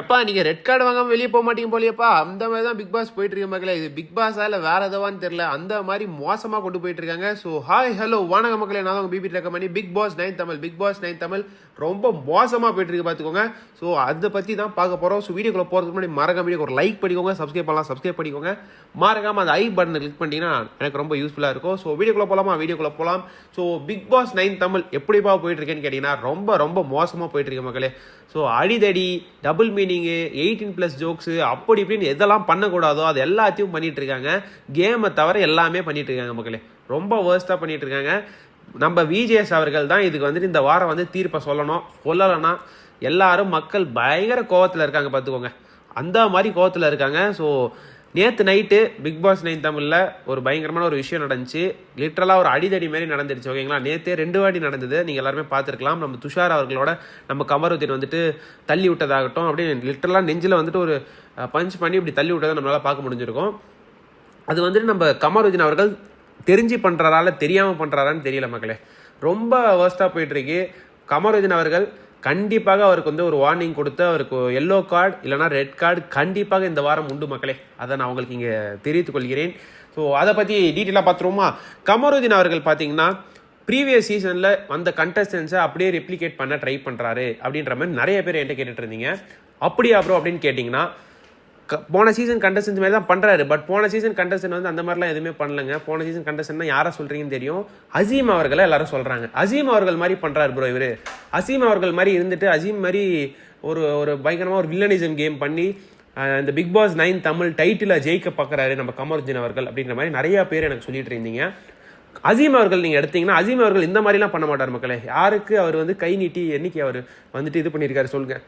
எப்பா நீங்க red card வாங்காம வெளியே போக மாட்டீங்க போலியப்பா. அந்த மாதிரி தான் பிக் பாஸ் போயிட்டு இருக்க மக்களே. இது பிக் பாஸா இல்ல வேற எதுவான்னு தெரியல. அந்த மாதிரி மோசமா கொண்டு போயிட்டு இருக்காங்க. ஸோ ஹாய் ஹலோ வணக்க மக்களே. நான் உங்க பிபி ரெக்க பண்ணி Bigg Boss nine Tamil Bigg Boss nine Tamil ரொம்ப மோசமா போயிட்டு இருக்கு பாத்துக்கோங்க. ஸோ அதை பத்தி தான் பார்க்க போறோம். ஸோ வீடியோக்குள்ள போறதுக்கு முன்னாடி மறக்காம வீடியோ ஒரு லைக் பண்ணிக்கோங்க. சப்ஸ்கிரைப் பண்ணலாம். சப்ஸ்கிரைப் பண்ணிக்கோங்க. மறக்காம அந்த ஐ பட்டனை கிளிக் பண்ணிட்டீங்கன்னா எனக்கு ரொம்ப யூஸ்ஃபுல்லா இருக்கும். ஸோ வீடியோக்குள்ள போலாமா? வீடியோக்குள்ள போலாம். So Bigg Boss nine Tamil எப்படிப்பா போயிட்டு இருக்கேன்னு கேட்டீங்கன்னா ரொம்ப ரொம்ப மோசமா போயிட்டு இருக்கு மக்களே? ஸோ அடிதடி double meaning eighteen plus jokes அப்படி இப்படின்னு எதெல்லாம் பண்ணக்கூடாதோ அது எல்லாத்தையும் பண்ணிகிட்டு இருக்காங்க. கேமை தவிர எல்லாமே பண்ணிகிட்டு இருக்காங்க மக்களே. ரொம்ப வேர்ஸ்ட்டாக பண்ணிகிட்டு இருக்காங்க. நம்ம விஜேஎஸ் அவர்கள் தான் இதுக்கு வந்துட்டு இந்த வாரம் வந்து தீர்ப்பை சொல்லணும். சொல்லலைன்னா எல்லாரும் மக்கள் பயங்கர கோவத்தில் இருக்காங்க பார்த்துக்கோங்க. அந்த மாதிரி கோவத்தில் இருக்காங்க. ஸோ நேற்று நைட்டு பிக் பாஸ் நைன் தமிழில் ஒரு பயங்கரமான ஒரு விஷயம் நடந்துச்சு. லிட்ரலாக ஒரு அடிதடி மாதிரி நடந்துருச்சு ஓகேங்களா நேற்றே ரெண்டு வாட்டி நடந்தது. நீங்கள் எல்லாருமே பார்த்துருக்கலாம். நம்ம துஷார் அவர்களோட நம்ம கமருதீன் வந்துட்டு தள்ளி விட்டதாகட்டும் அப்படின்னு லிட்ரலாக நெஞ்சில் வந்துட்டு ஒரு பஞ்ச் பண்ணி இப்படி தள்ளி விட்டதை நம்மளால் பார்க்க முடிஞ்சிருக்கும். அது வந்துட்டு நம்ம கமருதீன் அவர்கள் தெரிஞ்சு பண்ணுறாரால தெரியாமல் பண்ணுறாரான்னு தெரியல மக்களே. ரொம்ப வேர்ஸ்ட்டாக போயிட்டுருக்கு கமருதீன் அவர்கள் கண்டிப்பாக அவருக்கு வந்து ஒரு வார்னிங் கொடுத்து அவருக்கு எல்லோ கார்டு இல்லைனா ரெட் கார்டு கண்டிப்பாக இந்த வாரம் உண்டு மக்களே. அதை நான் உங்களுக்கு இங்கே தெரிவித்துக் கொள்கிறேன். ஸோ அதை பற்றி டீட்டெயிலாக பார்த்துருவோமா? கமருதீன் அவர்கள் பார்த்தீங்கன்னா ப்ரீவியஸ் சீசனில் வந்த கண்டஸ்டன்ஸை அப்படியே ரெப்ளிகேட் பண்ண ட்ரை பண்ணுறாரு அப்படின்ற மாதிரி நிறைய பேர் என்கிட்ட கேட்டுட்டு இருந்தீங்க. அப்படியா ப்ரோ அப்படின்னு கேட்டிங்கன்னா போன சீசன் கண்டஸ்டன்ஸ் மாதிரி தான் பண்ணுறாரு பட் போன சீசன் கண்டஸ்டன் வந்து அந்த மாதிரிலாம் எதுவுமே பண்ணலங்க. போன சீசன் கண்டஸ்டன்னா யாரை சொல்கிறீங்கன்னு தெரியும்? அசீம் அவர்களை எல்லாரும் சொல்கிறாங்க அசீம் அவர்கள் மாதிரி பண்ணுறாரு ப்ரோ இவர். அசீம் அவர்கள் மாதிரி இருந்துட்டு அசீம் மாதிரி ஒரு ஒரு பயங்கரமாக ஒரு வில்லனிசம் கேம் பண்ணி இந்த Bigg Boss nine Tamil title ஜெயிக்க பார்க்குறாரு நம்ம கமர்ஜின் அவர்கள் அப்படின்ற மாதிரி நிறையா பேர் எனக்கு சொல்லிட்டு இருந்தீங்க. அசீம் அவர்கள் நீங்கள் எடுத்தீங்கன்னா அசீம் அவர்கள் இந்த மாதிரிலாம் பண்ண மாட்டார் மக்களே. யாருக்கு அவர் வந்து கை நீட்டி என்னைக்கு அவர் வந்துட்டு இது பண்ணியிருக்காரு சொல்லுங்கள்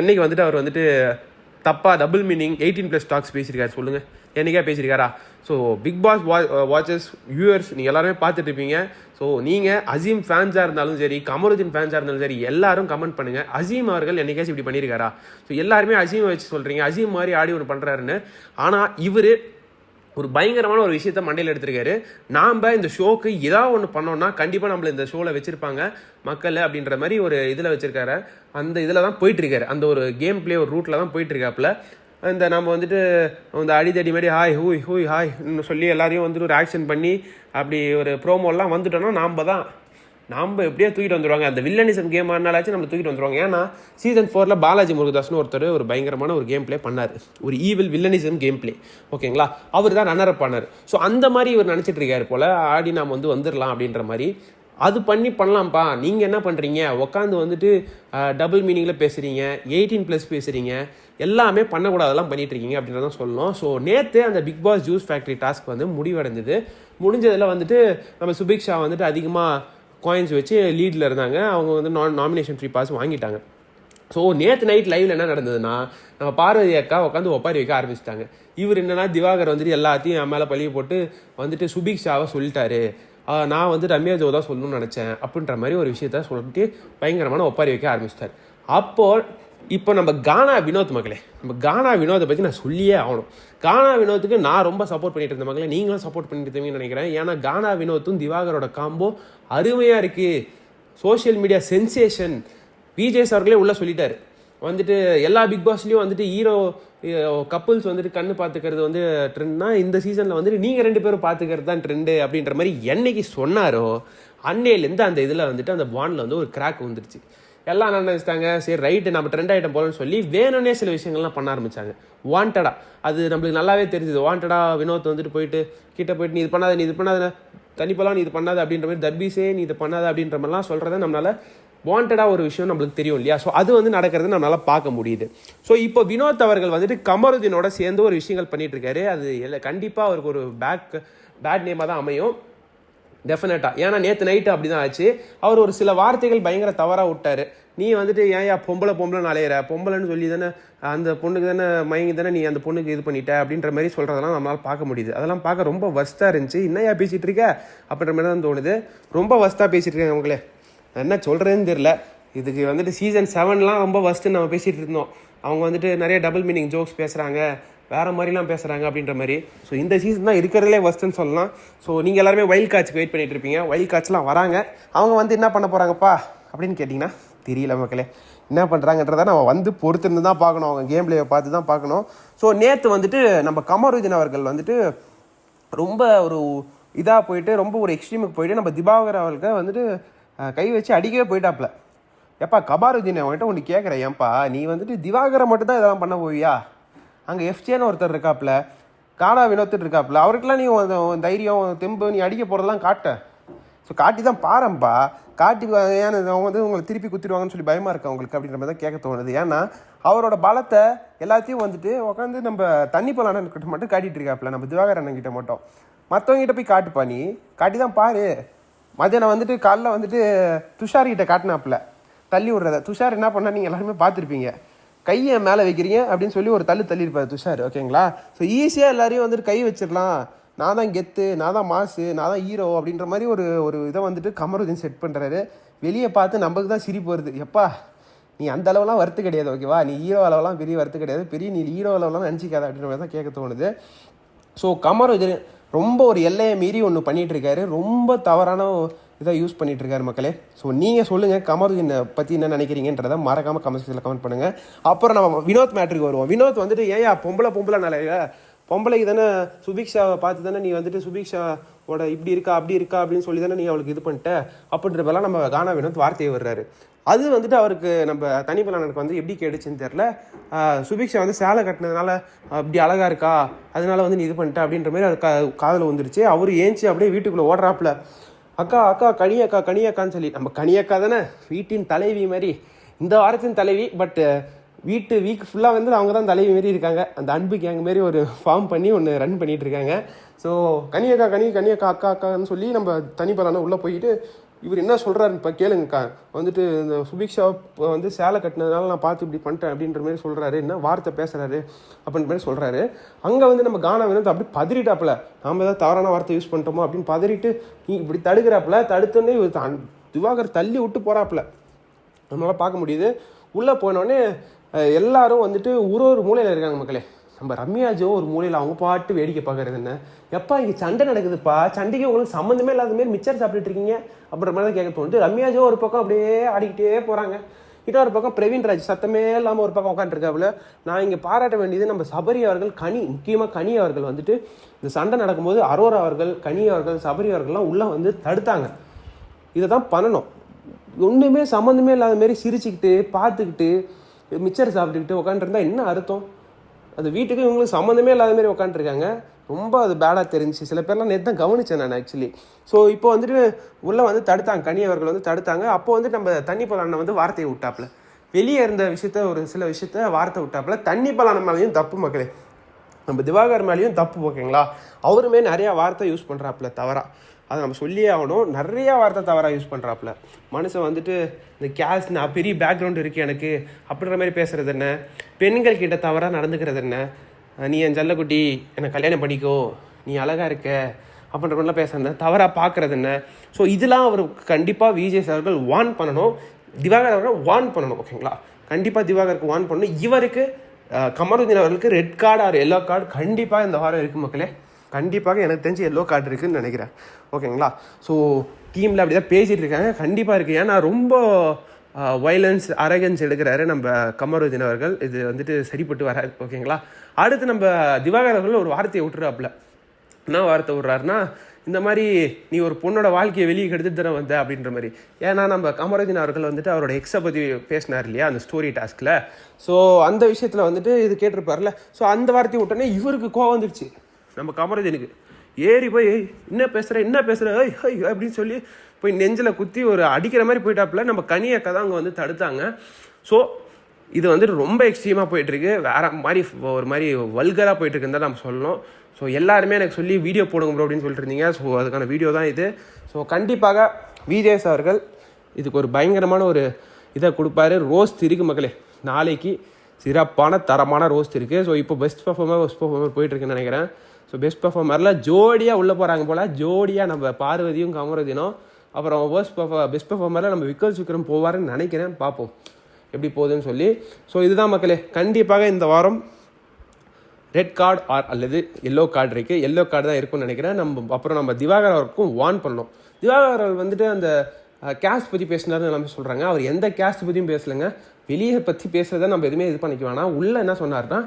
என்னைக்கு வந்துட்டு அவர் வந்துட்டு தப்பா double meaning eighteen plus talks பேசியிருக்காரு. சொல்லுங்கள் என்னைக்கா பேசியிருக்காரா? ஸோ பிக் பாஸ் வா வாட்சஸ் வியூவர்ஸ் நீங்கள் எல்லாருமே பார்த்துட்டு இருப்பீங்க ஸோ நீங்கள் அசீம் ஃபேன்ஸாக இருந்தாலும் சரி கமருதீன் ஃபேன்ஸாக இருந்தாலும் சரி எல்லாரும் கமெண்ட் பண்ணுங்கள் அசீம் அவர்கள் என்னைக்காச்சும் இப்படி பண்ணியிருக்காரா? ஸோ எல்லாருமே அசீம் வச்சு சொல்கிறீங்க அசீம் மாதிரி ஆடி ஒன்று பண்ணுறாருன்னு ஆனால் இவர் ஒரு பயங்கரமான ஒரு விஷயத்த மண்டையில் எடுத்திருக்காரு. நாம் இந்த ஷோக்கு ஏதாவது ஒன்று பண்ணோம்னா கண்டிப்பாக நம்மள இந்த ஷோவில் வச்சுருப்பாங்க மக்கள் அப்படின்ற மாதிரி ஒரு இதில் வச்சிருக்காரு. அந்த இதில் தான் போயிட்டுருக்காரு. அந்த ஒரு கேம் ப்ளே ஒரு ரூட்டில் தான் போயிட்டுருக்காப்புல. இந்த நம்ம வந்துட்டு இந்த அடிதடி மாதிரி ஹாய் ஹூய் ஹூய் ஹாய் சொல்லி எல்லாரையும் வந்துட்டு ஒரு ஆக்ஷன் பண்ணி அப்படி ஒரு ப்ரோமோலாம் வந்துட்டோம்னா நாம் தான் நாம் எப்படியோ தூக்கிட்டு வந்துடுவாங்க அந்த வில்லனிசம் கேம் ஆனாலாச்சும் நம்ம தூக்கிட்டு வந்துருவாங்க. ஏன்னா சீசன் ஃபோரில் பாலாஜி முருகதாஸ்னு ஒருத்தர் ஒரு பயங்கரமான ஒரு கேம் பிளே பண்ணார். ஒரு ஈவில் வில்லனிசம் கேம் பிளே ஓகேங்களா? அவர் தான் ரன்னர் பண்ணார் ஸோ அந்த மாதிரி இவர் நினச்சிட்டு இருக்காரு போல் ஆடி நாம் வந்து வந்துடலாம் அப்படின்ற மாதிரி. அது பண்ணி பண்ணலாம்ப்பா. நீங்கள் என்ன பண்ணுறீங்க உட்காந்து வந்துட்டு டபுள் மீனிங்கில் பேசுகிறீங்க எயிட்டீன் ப்ளஸ் பேசுகிறீங்க எல்லாமே பண்ணக்கூடாதெல்லாம் பண்ணிகிட்ருக்கீங்க இருக்கீங்க தான் சொல்லணும். ஸோ நேற்று அந்த Bigg Boss juice factory task வந்து முடிவடைஞ்சது முடிஞ்சதில் வந்துட்டு நம்ம சுபிக்ஷா வந்துட்டு அதிகமாக காயின்ஸ் வச்சு லீடில் இருந்தாங்க. அவங்க வந்து நான் நாமினேஷன் ஃப்ரீ பாஸ் வாங்கிட்டாங்க. ஸோ நேற்று நைட் லைவில் என்ன நடந்ததுன்னா நம்ம பார்வதி அக்கா உட்காந்து ஒப்பாரி வைக்க ஆரம்பிச்சிட்டாங்க. இவர் என்னன்னா திவாகர் வந்துட்டு எல்லாத்தையும் என் மேலே பழிய போட்டு வந்துட்டு சுபிக்ஷாவை சொல்லிட்டாரு. நான் வந்து ரம்யா ஜோ தான் சொல்லணும்னு நினச்சேன் அப்படின்ற மாதிரி ஒரு விஷயத்த சொல்லிட்டு பயங்கரமான ஒப்பாரி வைக்க ஆரம்பிச்சிட்டார். அப்போது இப்போ நம்ம கானா வினோத் மக்களே நம்ம கானா வினோதை பற்றி நான் சொல்லியே ஆகணும். கானா வினோத்துக்கு நான் ரொம்ப சப்போர்ட் பண்ணிட்டு இருந்த மக்களே நீங்களும் சப்போர்ட் பண்ணிட்டு இருந்தீங்கன்னு நினைக்கிறேன். ஏன்னா கானா வினோத்தும் திவாகரோட காம்போ அருமையாக இருக்குது சோஷியல் மீடியா சென்சேஷன் விஜேஸ் அவர்களே உள்ளே சொல்லிட்டார். வந்துட்டு எல்லா பிக் பாஸ்லேயும் வந்துட்டு ஹீரோ கப்புள்ஸ் வந்துட்டு கண்ணு பார்த்துக்கிறது வந்து ட்ரெண்ட்னா இந்த சீசனில் வந்துட்டு நீங்கள் ரெண்டு பேரும் பார்த்துக்கிறது தான் ட்ரெண்டு அப்படின்ற மாதிரி என்னைக்கு சொன்னாரோ அன்னையிலேருந்து அந்த இதில் வந்துட்டு அந்த பாண்டில் வந்து ஒரு கிராக் வந்துருச்சு. எல்லாம் என்ன நினைச்சிட்டாங்க? சரி ரைட்டு நம்ம ட்ரெண்ட் ஐட்டம் போகலன்னு சொல்லி வேணும்னே சில விஷயங்கள்லாம் பண்ண ஆரம்பித்தாங்க வாண்டடாக அது நம்மளுக்கு நல்லாவே தெரிஞ்சுது. வாண்டடாக வினோத் வந்துட்டு போயிட்டு கிட்ட போயிட்டு நீ இது பண்ணாத நீ இது பண்ணாத தனிப்பெல்லாம் நீ இது பண்ணாத அப்படின்ற மாதிரி தர்பீஸே நீ இது பண்ணாத அப்படின்ற மாதிரிலாம் சொல்கிறத நம்மளால வாண்டடாக ஒரு விஷயம் நம்மளுக்கு தெரியும் இல்லையா? ஸோ அது வந்து நடக்கிறது நம்மளால் பார்க்க முடியுது. ஸோ இப்போ வினோத் அவர்கள் வந்துட்டு கமருதீனோட சேர்ந்து ஒரு விஷயங்கள் பண்ணிகிட்ருக்காரு அது எல்லாம் கண்டிப்பாக அவருக்கு ஒரு பேக் பேட் நேமாக தான் அமையும். டெஃபினட்டாக ஏன்னா நேற்று நைட்டு அப்படி தான் ஆச்சு. அவர் ஒரு சில வார்த்தைகள் பயங்கர தவறாக விட்டார். நீ வந்துட்டு ஏன்யா பொம்பளை பொம்பளை அலையிற? பொம்பளைன்னு சொல்லி தானே அந்த பொண்ணுக்கு தானே மயங்கி தானே நீ அந்த பொண்ணுக்கு இது பண்ணிட்ட? அப்படின்ற மாதிரி சொல்கிறதெல்லாம் நம்மளால் பார்க்க முடியுது. அதெல்லாம் பார்க்க ரொம்ப வஸ்ட்டாக இருந்துச்சு. என்னையா பேசிகிட்டு இருக்க? அப்படின்ற மாதிரி தான் தோணுது. ரொம்ப வஸ்ட்டாக பேசிகிட்டு இருக்காங்க அவங்களே என்ன சொல்கிறேன்னு தெரில இதுக்கு வந்துட்டு சீசன் செவன்லாம் ரொம்ப வஸ்ட்டு நம்ம பேசிகிட்டு இருந்தோம். அவங்க வந்துட்டு நிறைய டபுள் மீனிங் ஜோக்ஸ் பேசுகிறாங்க வேறு மாதிரிலாம் பேசுகிறாங்க அப்படின்ற மாதிரி. ஸோ இந்த சீசன் தான் இருக்கிறதுலே ஃபஸ்ட்டுன்னு சொல்லலாம். ஸோ நீங்கள் எல்லாருமே வைல்ட் காட்சுக்கு வெயிட் பண்ணிட்டு இருப்பீங்க. வைல்ட் காட்ச்லாம் வராங்க. அவங்க வந்து என்ன பண்ண போகிறாங்கப்பா அப்படின்னு கேட்டிங்கன்னா தெரியல மக்களே. என்ன பண்ணுறாங்கன்றத நம்ம வந்து பொறுத்திருந்து தான் பார்க்கணும். அவங்க கேம் பிளேயை பார்த்து தான் பார்க்கணும். ஸோ நேற்று வந்துட்டு நம்ம கமருதீன் அவர்கள் வந்துட்டு ரொம்ப ஒரு இதாக போயிட்டு ரொம்ப ஒரு எக்ஸ்ட்ரீமுக்கு போயிட்டு நம்ம திபாகர் அவர்களுக்கு வந்துட்டு கை வச்சு அடிக்கவே போயிட்டாப்ல எப்பா கபாருதீன் அவன்கிட்ட ஒன்று கேட்குறேன் ஏன்ப்பா நீ வந்துட்டு திவாகரை மட்டும் தான் இதெல்லாம் பண்ண போவியா? அங்கே எஃப்ஜேன்னு ஒருத்தர் இருக்காப்புல காடா வினோத்துட்டு இருக்காப்புல அவருக்கெல்லாம் நீ தைரியம் தெம்பு நீ அடிக்க போகிறதெல்லாம் காட்ட. ஸோ காட்டி தான் பாருப்பா காட்டி வா- ஏன்னா அவங்க வந்து உங்களை திருப்பி குத்திடுவாங்கன்னு சொல்லி பயமாக இருக்கா உங்களுக்கு அப்படின்ற மாதிரி தான் கேட்க தோணுது. ஏன்னா அவரோட பலத்தை எல்லாத்தையும் வந்துட்டு உட்காந்து நம்ம தண்ணி போல கிட்ட மட்டும் காட்டிகிட்டு இருக்காப்புல நம்ம திவாகர் அண்ணன் கிட்ட மட்டும். மற்றவங்க கிட்ட போய் காட்டுப்பா நீ. காட்டி தான் பாரு. மதியானம் வந்துட்டு காலைல வந்துட்டு துஷார்கிட்ட காட்டினாப்புல தள்ளி விடுறத. துஷார் என்ன பண்ணா நீங்கள் எல்லாருமே பார்த்துருப்பீங்க. கையை மேலே வைக்கிறீங்க அப்படின்னு சொல்லி ஒரு தள்ளு தள்ளியிருப்பார் துஷார் ஓகேங்களா? ஸோ ஈஸியாக எல்லாரையும் வந்துட்டு கை வச்சிடலாம். நான் தான் கெத்து நான் தான் மாசு நான் தான் ஹீரோ அப்படின்ற மாதிரி ஒரு ஒரு இதை வந்துட்டு கமருதீன் செட் பண்ணுறாரு வெளியே பார்த்து நமக்கு தான் சிரிப்பு வருது. எப்பா நீ அந்த அளவுலாம் வருத்து கிடையாது ஓகேவா? நீ ஹீரோ அளவுலாம் பெரிய வருத்து கிடையாது. பெரிய நீ ஹீரோ அளவுலாம் நினச்சிக்காத அப்படின்ற மாதிரி தான் கேட்க தோணுது. ஸோ கமரோஜன் ரொம்ப ஒரு எல்லையை மீறி ஒன்று பண்ணிகிட்ருக்காரு இருக்காரு. ரொம்ப தவறான இதை யூஸ் பண்ணிகிட்ருக்காரு மக்களே. ஸோ நீங்கள் சொல்லுங்கள் கமருதீனை பற்றி என்ன நினைக்கிறீங்கன்றத மறக்காமல் கமெண்ட் செக்ஷனில் கமெண்ட் பண்ணுங்கள் அப்புறம் நம்ம வினோத் மேட்ருக்கு வருவோம். வினோத் வந்துட்டு ஏயா பொம்பளை பொம்பளை நிலையில பொம்பளைக்கு தானே சுபிக்ஷாவை பார்த்து தானே நீ வந்துட்டு சுபிக்ஷாவோட இப்படி இருக்கா அப்படி இருக்கா அப்படின்னு சொல்லி தானே நீ அவளுக்கு இது பண்ணிட்ட? அப்படின்றப்பெல்லாம் நம்ம கானா வினோத் வார்த்தையை வர்றாரு அது வந்துட்டு அவருக்கு நம்ம தனிப்பலனுக்கு வந்து எப்படி கேடுச்சுன்னு தெரில சுபிக்ஷா வந்து சேலை கட்டினதுனால அப்படி அழகாக இருக்கா அதனால வந்து நீ இது பண்ணிட்ட அப்படின்ற மாதிரி அவர் கா காதில் வந்துருச்சு அவர் ஏஞ்சி அப்படியே வீட்டுக்குள்ளே ஓடுறாப்புல. அக்கா அக்கா கனியக்கா அக்கா சொல்லி. நம்ம கனியக்கா தானே? வீட்டின் தலைவி மாதிரி. இந்த வாரத்தின் தலைவி பட்டு வீட்டு வீக் ஃபுல்லாக வந்து அவங்க தான் தலைவி மாரி இருக்காங்க. அந்த அன்பு கேங் மாரி ஒரு ஃபார்ம் பண்ணி ஒன்று ரன் பண்ணிகிட்டு இருக்காங்க. ஸோ கனியக்கா கனி கனியக்கா அக்கா அக்கான்னு சொல்லி நம்ம தனிப்பலான உள்ளே போயிட்டு இவர் என்ன சொல்கிறாரு இப்போ கேளுங்கக்கா. வந்துட்டு இந்த சுபிக்ஷா வந்து சேலை கட்டினதுனால நான் பார்த்து இப்படி பண்ணிட்டேன் அப்படின்ற மாதிரி சொல்கிறாரு என்ன வார்த்தை பேசுகிறாரு அப்படின்ற மாதிரி சொல்கிறாரு அங்கே வந்து நம்ம கானா வினோத் அப்படி பதறிட்டாப்புல. நாம் ஏதாவது தவறான வார்த்தை யூஸ் பண்ணிட்டோமோ அப்படின்னு பதறிட்டு நீ இப்படி தடுக்கிறாப்புல. தடுத்தோடனே இவர் திவாகர் தள்ளி விட்டு போகிறாப்புல நம்மளால் பார்க்க முடியுது. உள்ளே போனோடனே எல்லாரும் வந்துட்டு ஒரு ஒரு மூலையில் இருக்காங்க மக்களே. நம்ம ரம்யாஜோ ஒரு மூலையில் அவங்க பாட்டு வேடிக்கை பார்க்கறது என்ன? எப்பா இங்கே சண்டை நடக்குதுப்பா. சண்டைக்கு உங்களுக்கு சம்மந்தமே இல்லாத மாரி மிச்சர் சாப்பிட்டுட்டு இருக்கீங்க அப்படின்ற மாதிரி தான் கேட்க போகுது ரம்யாஜோ ஒரு பக்கம் அப்படியே ஆடிக்கிட்டே போகிறாங்க இன்னொரு பக்கம் பிரவீன் ராஜ் சத்தமே இல்லாமல் ஒரு பக்கம் உட்காந்துருக்காப்புல நான் இங்கே பாராட்ட வேண்டியது நம்ம சபரி அவர்கள் கனி முக்கியமாக கனி அவர்கள் வந்துட்டு இந்த சண்டை நடக்கும்போது அரோரா அவர்கள் கனி அவர்கள் சபரி அவர்கள்லாம் உள்ளே வந்து தடுத்தாங்க. இதை தான் பண்ணணும். ஒன்றுமே சம்மந்தமே இல்லாத மாரி சிரிச்சுக்கிட்டு பார்த்துக்கிட்டு மிச்சர் சாப்பிட்டுக்கிட்டு உட்காந்துருந்தா என்ன அர்த்தம்? அந்த வீட்டுக்கு இவங்களுக்கு சம்மந்தமே இல்லாத மாதிரி உட்காந்துருக்காங்க. ரொம்ப அது பேடாக தெரிஞ்சுச்சு. சில பேர்லாம் நேற்று தான் கவனித்தேன் நான் ஆக்சுவலி ஸோ இப்போ வந்துட்டு உள்ளே வந்து தடுத்தாங்க. கனி அவர்கள் வந்து தடுத்தாங்க. அப்போ வந்து நம்ம தண்ணி பலான வந்து வார்த்தையை விட்டாப்புல. வெளியே இருந்த விஷயத்த ஒரு சில விஷயத்த வார்த்தை விட்டாப்புல. தண்ணி பலான மேலேயும் தப்பு மக்களே. நம்ம திவாகர் மேலேயும் தப்பு ஓகேங்களா? அவருமே நிறையா வார்த்தை யூஸ் பண்ணுறாப்புல தவறாக அதை நம்ம சொல்லியே ஆகணும். நிறையா வார்த்தை தவறாக யூஸ் பண்ணுறாப்புல மனுஷன் வந்துட்டு இந்த கேஸ் நான் பெரிய பேக்ரவுண்ட் இருக்குது எனக்கு. அப்படின்ற மாதிரி பேசுகிறது என்ன? பெண்கள் கிட்ட தவறாக நடந்துக்கிறது என்ன? நீ என் ஜல்லக்குட்டி என்னை கல்யாணம் பண்ணிக்கோ. நீ அழகாக இருக்க. அப்படின்ற மாதிரிலாம் பேசுறது தவறாக பார்க்குறது என்ன? ஸோ இதெல்லாம் அவர் கண்டிப்பாக விஜய் சார் அவர்கள் வார்ன் பண்ணணும். திவாகர் அவர்கள் வார்ன் பண்ணணும் ஓகேங்களா கண்டிப்பாக திவாகருக்கு வார்ன் பண்ணணும். இவருக்கு கமருதீன் அவர்களுக்கு red card or yellow card கண்டிப்பாக இந்த வாரம் இருக்குது மக்களே. கண்டிப்பாக எனக்கு தெரிஞ்சு எல்லோ கார்டு இருக்குதுன்னு நினைக்கிறேன். ஓகேங்களா ஸோ டீமில் அப்படி தான் பேசிகிட்டு இருக்காங்க. கண்டிப்பாக இருக்குது ஏன்னா ரொம்ப வைலன்ஸ் அரகன்ஸ் எடுக்கிறாரு நம்ம கமருதீன் அவர்கள். இது வந்துட்டு சரிப்பட்டு வராது. ஓகேங்களா அடுத்து நம்ம திவாகர் அவர்கள் ஒரு வார்த்தையை விட்டுறாப்புல. என்ன வார்த்தை விட்றாருன்னா இந்த மாதிரி நீ ஒரு பொண்ணோட வாழ்க்கையை வெளியே கெடுத்துட்டு தர வந்த அப்படின்ற மாதிரி. ஏன்னா நம்ம கமரதீன் அவர்கள் வந்துட்டு அவரோட எக்ஸை பற்றி பேசினார் இல்லையா அந்த ஸ்டோரி டாஸ்கில் ஸோ அந்த விஷயத்தில் வந்துட்டு இது கேட்டிருப்பார்ல. ஸோ அந்த வார்த்தையை விட்டோன்னே இவருக்கு கோவம் வந்துருச்சு. நம்ம கமருதீனுக்கு ஏறி போய் என்ன பேசுகிற என்ன பேசுகிற ஐய் ஐய் அப்படின்னு சொல்லி போய் நெஞ்சில் குத்தி ஒரு அடிக்கிற மாதிரி போயிட்டாப்புல நம்ம கனியக்கா தான் அங்கே வந்து தடுத்தாங்க. ஸோ இது வந்துட்டு ரொம்ப எக்ஸ்ட்ரீமாக போயிட்டுருக்கு. வேற மாதிரி ஒரு மாதிரி வல்கராக போயிட்டுருக்குன்னு தான் நம்ம சொல்லணும். ஸோ எல்லாருமே எனக்கு சொல்லி வீடியோ போடுங்க ப்ரோ அப்படின்னு சொல்லிட்டு இருந்தீங்க. ஸோ அதுக்கான வீடியோ தான் இது. ஸோ கண்டிப்பாக விஜேஸ் அவர்கள் இதுக்கு ஒரு பயங்கரமான ஒரு இதை கொடுப்பாரு. ரோஸ்ட் இருக்குது மக்களே. நாளைக்கு சிறப்பான தரமான ரோஸ்ட் இருக்குது ஸோ இப்போ பெஸ்ட் பர்ஃபார்மர் பெஸ்ட் பர்ஃபார்மர் போயிட்டுருக்குன்னு நினைக்கிறேன். ஸோ பெஸ்ட் பர்ஃபார்மரில் ஜோடியாக உள்ளே போகிறாங்க போல் ஜோடியாக நம்ம பார்வதியும் கமரதினும். அப்புறம் பெஸ்ட் பர்ஃபா பெஸ்ட் பர்ஃபார்மரில் நம்ம விக்கல் விக்ரம் போவாருன்னு நினைக்கிறேன். பார்ப்போம். எப்படி போகுதுன்னு சொல்லி. ஸோ இதுதான் மக்களே கண்டிப்பாக இந்த வாரம் ரெட் கார்டு ஆர் அல்லது எல்லோ கார்டு இருக்குது எல்லோ கார்டு தான் இருக்கும்னு நினைக்கிறேன். நம்ம அப்புறம் நம்ம திவாகர் அவருக்கும் வார்ன் பண்ணோம் திவாகர் அவர் வந்துட்டு அந்த கேஸ்ட் பற்றி பேசினார்னு எல்லாமே சொல்கிறாங்க அவர் எந்த கேஸ்ட் பற்றியும் பேசலைங்க. வெளியே பற்றி பேசுகிறத நம்ம எதுவுமே இது பண்ணிக்க வேணாம். உள்ளே என்ன சொன்னார்னா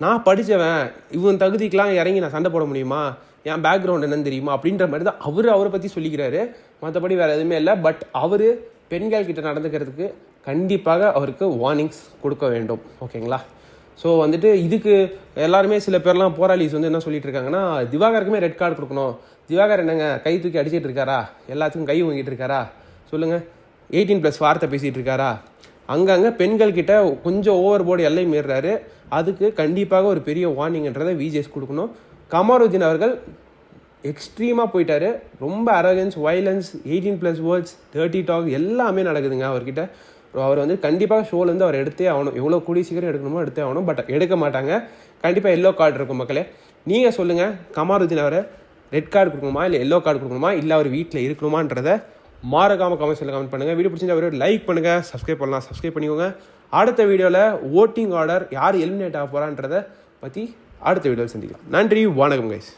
நான் படித்தவன் இவன் தகுதிக்கெலாம் இறங்கி நான் சண்டை போட முடியுமா? என் பேக்ரவுண்ட் என்னன்னு தெரியுமா? அப்படின்ற மாதிரி தான் அவர் அவரை பற்றி சொல்லிக்கிறாரு. மற்றபடி வேறு எதுவுமே இல்லை. பட் அவர் பெண்கள் கிட்ட நடந்துக்கிறதுக்கு கண்டிப்பாக அவருக்கு வார்னிங்ஸ் கொடுக்க வேண்டும். ஓகேங்களா ஸோ வந்துட்டு இதுக்கு எல்லாருமே சில பேர்லாம் போராளிஸ் வந்து என்ன சொல்லிட்டு இருக்காங்கன்னா திவாகருக்குமே ரெட் கார்டு கொடுக்கணும். திவாகர் என்னங்க கை தூக்கி அடிச்சிட்டு இருக்காரா? எல்லாத்துக்கும் கை வாங்கிட்டு இருக்காரா? சொல்லுங்கள் எயிட்டீன் ப்ளஸ் வார்த்தை பேசிகிட்டு இருக்காரா? அங்கங்கே பெண்கள் கிட்ட கொஞ்சம் ஓவர் போர்டு எல்லை மீறுறாரு. அதுக்கு கண்டிப்பாக ஒரு பெரிய வார்னிங்ன்றதை விஜேஸ் கொடுக்கணும். கமருதீன் அவர்கள் எக்ஸ்ட்ரீமாக போயிட்டார். ரொம்ப arrogance violence eighteen plus words dirty talk எல்லாமே நடக்குதுங்க அவர்கிட்ட. அவர் வந்து கண்டிப்பாக ஷோலேருந்து அவர் எடுத்தே ஆகணும். எவ்வளோ கூடிய சீக்கிரம் எடுக்கணுமோ எடுத்தே ஆகணும். பட் எடுக்க மாட்டாங்க. கண்டிப்பாக எல்லோ கார்டு இருக்கும் மக்களே. நீங்கள் சொல்லுங்கள் கமாருதீன் அவரை ரெட் கார்டு கொடுக்கணுமா? இல்லை எல்லோ கார்டு கொடுக்கணுமா? இல்லை அவர் வீட்டில் இருக்கணுமான்றதை மாறக்காம கமெண்ட்ஸில் கமெண்ட் பண்ணுங்கள் வீடியோ பிடிச்சிருந்தா ஒரு லைக் பண்ணுங்கள் சப்ஸ்கிரைப் பண்ணலாம். சப்ஸ்கிரைப் பண்ணிக்கோங்க. அடுத்த வீடியோவில் ஓட்டிங் ஆர்டர் யார் எலிமினேட் ஆக போகிறான்றதை பற்றி அடுத்த வீடியோவில் சந்திக்கலாம். நன்றி வணக்கம் கைஸ்